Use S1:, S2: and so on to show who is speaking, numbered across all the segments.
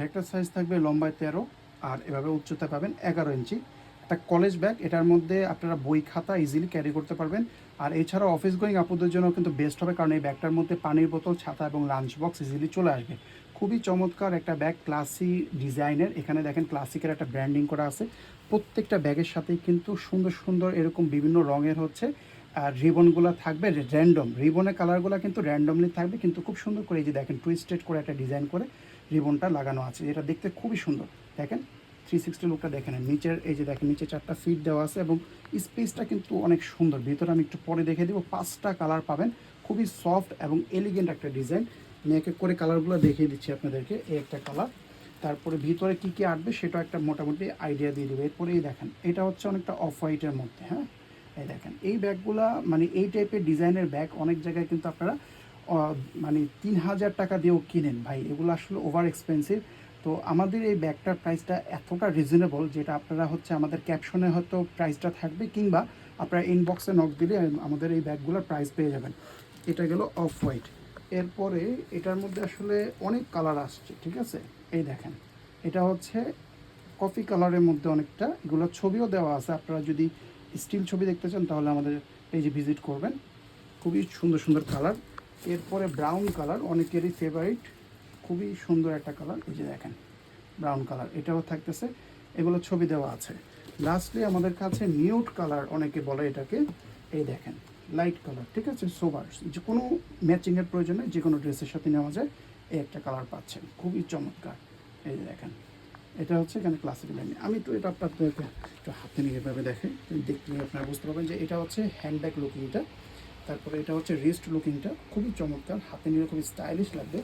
S1: ব্যাগটার সাইজ থাকবে লম্বায় তেরো, আর এভাবে উচ্চতা পাবেন এগারো ইঞ্চি। একটা কলেজ ব্যাগ, এটার মধ্যে আপনারা বই খাতা ইজিলি ক্যারি করতে পারবেন। আর এছাড়া অফিস গোয়িং আপুদের জন্য কিন্তু বেস্ট হবে, কারণ এই ব্যাগটার মধ্যে পানির বোতল, ছাতা এবং লাঞ্চ বক্স ইজিলি চলে আসবে। খুবই চমৎকার একটা ব্যাগ ক্লাসি ডিজাইনের। এখানে দেখেন ক্লাসিকের একটা ব্র্যান্ডিং করা আছে। প্রত্যেকটা ব্যাগের সাথেই কিন্তু সুন্দর সুন্দর এরকম বিভিন্ন রঙের হচ্ছে আর রিবনগুলো থাকবে র্যান্ডম রিবনের কালারগুলো কিন্তু র্যান্ডমলি থাকবে, কিন্তু খুব সুন্দর করে এই যে দেখেন টুইস্টেড করে একটা ডিজাইন করে রিবনটা লাগানো আছে, এটা দেখতে খুবই সুন্দর। দেখেন থ্রি সিক্সটি লুকটা দেখেন নিচের, এই যে দেখেন নিচে চারটা ফিট দেওয়া আছে এবং স্পেসটা কিন্তু অনেক সুন্দর। ভিতরে আমি একটু পরে দেখে দেবো, পাঁচটা কালার পাবেন, খুবই সফট এবং এলিগেন্ট একটা ডিজাইন আমি এক এক করে কালারগুলো দেখিয়ে দিচ্ছি আপনাদেরকে, এই একটা কালার তারপরে ভিতরে কি কি আসবে সেটা একটা মোটামুটি আইডিয়া দিয়ে দেবে। এরপরেই দেখেন, এটা হচ্ছে অনেকটা অফ হোয়াইটের মধ্যে হ্যাঁ? এই দেখেন, এই ব্যাগগুলা মানে এই টাইপের ডিজাইনের ব্যাগ অনেক জায়গায় কিন্তু আপনারা মানে তিন হাজার টাকা দিয়েও কিনেন। ভাই, এগুলো আসলে ওভার এক্সপেন্সিভ তো আমাদের এই ব্যাগটার প্রাইসটা এতটা রিজনেবল যেটা আপনারা হচ্ছে আমাদের ক্যাপশনে হয়তো প্রাইসটা থাকবে কিংবা আপনারা ইনবক্সে নক দিলে আমাদের এই ব্যাগগুলোর প্রাইস পেয়ে যাবেন। এটা গেল অফ হোয়াইট এরপরে এটার মধ্যে আসলে অনেক কালার আসছে, ঠিক আছে? এই দেখেন, এটা হচ্ছে কফি কালারের মধ্যে অনেকটা, এগুলো ছবিও দেওয়া আছে। আপনারা যদি স্টিল ছবি দেখতে চান, তাহলে আমাদের পেজে ভিজিট করবেন। খুবই সুন্দর সুন্দর কালার। এরপরে ব্রাউন কালার, অনেকেরই ফেভারিট খুবই সুন্দর একটা কালার, এই যে দেখেন, ব্রাউন কালার, এটাও থাকতেছে। এগুলো ছবি দেওয়া আছে। লাস্টলি আমাদের কাছে নিউট কালার অনেকে বলে এটাকে। এই দেখেন লাইট কালার, ঠিক আছে? সোবার যে কোনো ম্যাচিংয়ের প্রয়োজনে যে কোনো ড্রেসের সাথে নেওয়া যায়, এই একটা কালার পাচ্ছেন। খুবই চমৎকার। এই দেখেন এটা হচ্ছে এখানে ক্লাসিক লাইন আমি তো এটা আপনাদেরকে একটু হাতে নিয়ে এভাবে দেখে দেখলে আপনারা বুঝতে পারবেন যে এটা হচ্ছে হ্যান্ডব্যাগ লুকিংটা তারপরে এটা হচ্ছে রিস্ট লুকিংটা খুবই চমৎকার, হাতে নিয়ে খুবই স্টাইলিশ লাগবে।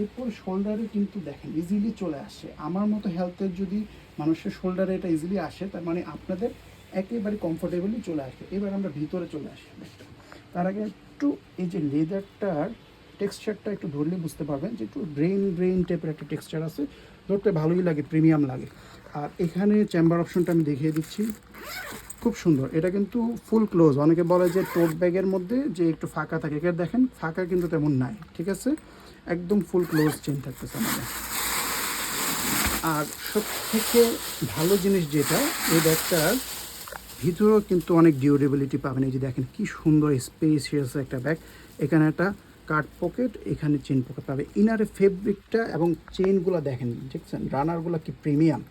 S1: এরপর শোল্ডারে কিন্তু দেখেন ইজিলি চলে আসে। আমার মতো হেলথের যদি মানুষের শোল্ডারে এটা ইজিলি আসে, তার মানে আপনাদের একেবারে কমফোর্টেবলি চলে আসবে। এবার আমরা ভিতরে চলে আসি। তার আগে একটু এই যে লেদারটার টেক্সচারটা একটু ধরলে বুঝতে পারবেন যে একটু ব্রেন ব্রেন টাইপের একটা টেক্সচার আছে। ধরতে ভালোই লাগে প্রিমিয়াম লাগে। আর এখানে চেম্বার অপশনটা আমি দেখিয়ে দিচ্ছি। খুব সুন্দর। এটা কিন্তু ফুল ক্লোজ অনেকে বলে যে টোট ব্যাগের মধ্যে যে একটু ফাঁকা থাকে, এখানে দেখেন ফাঁকা কিন্তু তেমন নাই, ঠিক আছে? একদম ফুল ক্লোজ চেন থাকতেছে আমাদের। আর সব থেকে ভালো জিনিস যেটা, এই ব্যাগটার ভিতরেও কিন্তু অনেক ডিউরেবিলিটি পাবেন। এই যে দেখেন কি সুন্দর স্পেসিয়াস একটা ব্যাগ এখানে একটা কার্ড পকেট, এখানে চেন পকেট পাবে। ইনারে ফেব্রিকটা এবং চেনগুলো দেখেন, দেখছেন? রানারগুলো কি প্রিমিয়াম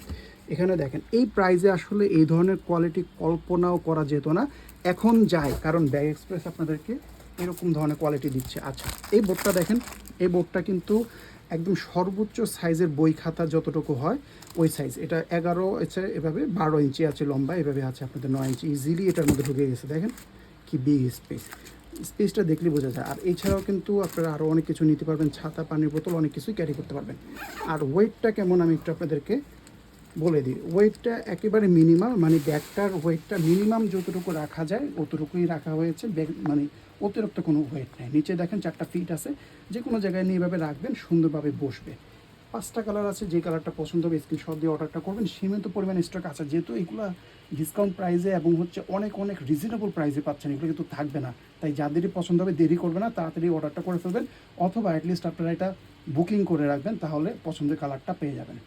S1: এখানে দেখেন, এই প্রাইজে আসলে এই ধরনের কোয়ালিটি কল্পনাও করা যেত না। এখন যায়, কারণ ব্যাগ এক্সপ্রেস আপনাদেরকে এরকম ধরনের কোয়ালিটি দিচ্ছে। আচ্ছা এই বোর্ডটা দেখেন, এই বোর্ডটা কিন্তু একদম সর্বোচ্চ সাইজের বই খাতা যতটুকু হয়, ওই সাইজ এটা এগারো আছে এভাবে বারো ইঞ্চি আছে, লম্বা এভাবে আছে আপনাদের নয় ইঞ্চি। ইজিলি এটার মধ্যে ঢুকে গেছে। দেখেন, কি বিগ স্পেস স্পেসটা দেখলে বোঝা যায়। আর এছাড়াও কিন্তু আপনারা আরও অনেক কিছু নিতে পারবেন, ছাতা, পানির বোতল, অনেক কিছুই ক্যারি করতে পারবেন। আর ওয়েটটা কেমন আমি একটু আপনাদেরকে বলে দিই। ওয়েটটা একেবারে মিনিমাম মানে ব্যাগটার ওয়েটটা মিনিমাম যতটুকু রাখা যায়, অতটুকুই রাখা হয়েছে। ব্যাগ মানে অতিরিক্ত কোনো ওয়েট নেই। নিচে দেখেন চারটা ফিট আছে। যে কোনো জায়গায় নিয়ে এভাবে রাখবেন, সুন্দরভাবে বসবে। পাঁচটা কালার আছে, যে কালারটা পছন্দ হবে স্ক্রিনশট দিয়ে অর্ডারটা করবেন। সীমিত পরিমাণ স্টক আছে, যেহেতু এগুলো ডিসকাউন্ট প্রাইসে এবং হচ্ছে অনেক অনেক রিজনেবল প্রাইসে পাচ্ছেন, এগুলো কিন্তু থাকবে না। তাই যাদেরই পছন্দ হবে, দেরি করবে না, তাড়াতাড়ি অর্ডারটা করে ফেলবেন, অথবা অ্যাটলিস্ট আপনারা এটা বুকিং করে রাখবেন, তাহলে পছন্দের কালারটা পেয়ে যাবেন।